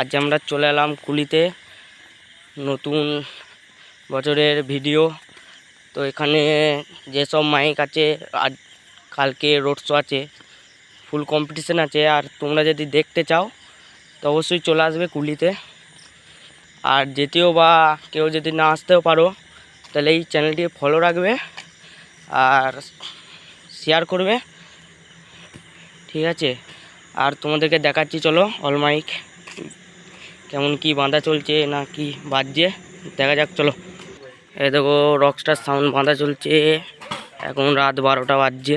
আজ আমরা চলে এলাম কুলিতে। নতুন বছরের ভিডিও। তো এখানে যেসব মাইক আছে, আজ কালকে রোড শো আছে ফুল কম্পিটিশান আছে। আর তোমরা যদি দেখতে চাও, তো অবশ্যই চলে আসবে কুলিতে। আর যেতেও বা কেউ যদি না আসতেও পারো, তাহলে এই চ্যানেলটি ফলো রাখবে আর শেয়ার করবে। ঠিক আছে? আর তোমাদেরকে দেখাচ্ছি, চলো অল মাইক কেমন কি বাঁধা চলছে না কি বাজছে দেখা যাক চলো। এই দেখো রকস্টার সাউন্ড বাঁধা চলছে। এখন রাত বারোটা বাজছে।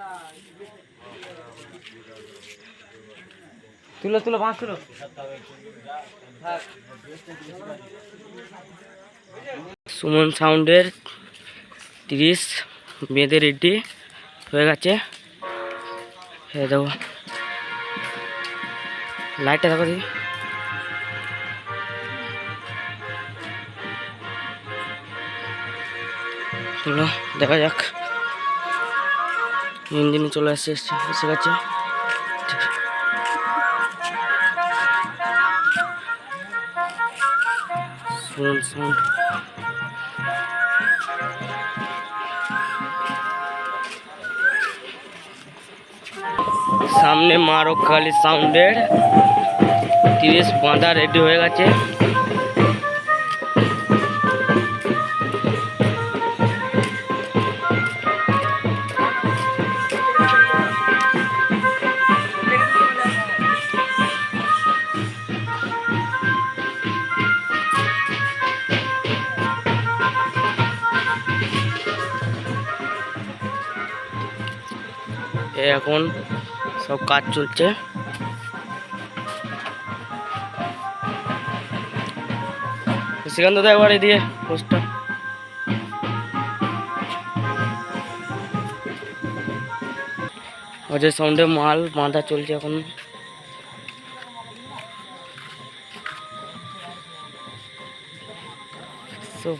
তুলো তুলো, বাঁশ তুলো। সুমন সাউন্ডের তিরিশ বেঁধে রেডি হয়ে গেছে। দেখো। লাইটটা দেখো দিদি চলো, দেখা যাক। ইঞ্জিনে চলে আসছে, এসে গেছে। সুমন সাউন্ড সামনে মারক খালি সাউন্ডের। তিরিশ বাঁধা রেডি হয়ে গেছে। এ এখন সব কাজ চলছে। সেখান দাদা একবার এদিকে পোস্টটা। অজয় সাউন্ডে মাল বাঁধা চলছে এখন। সব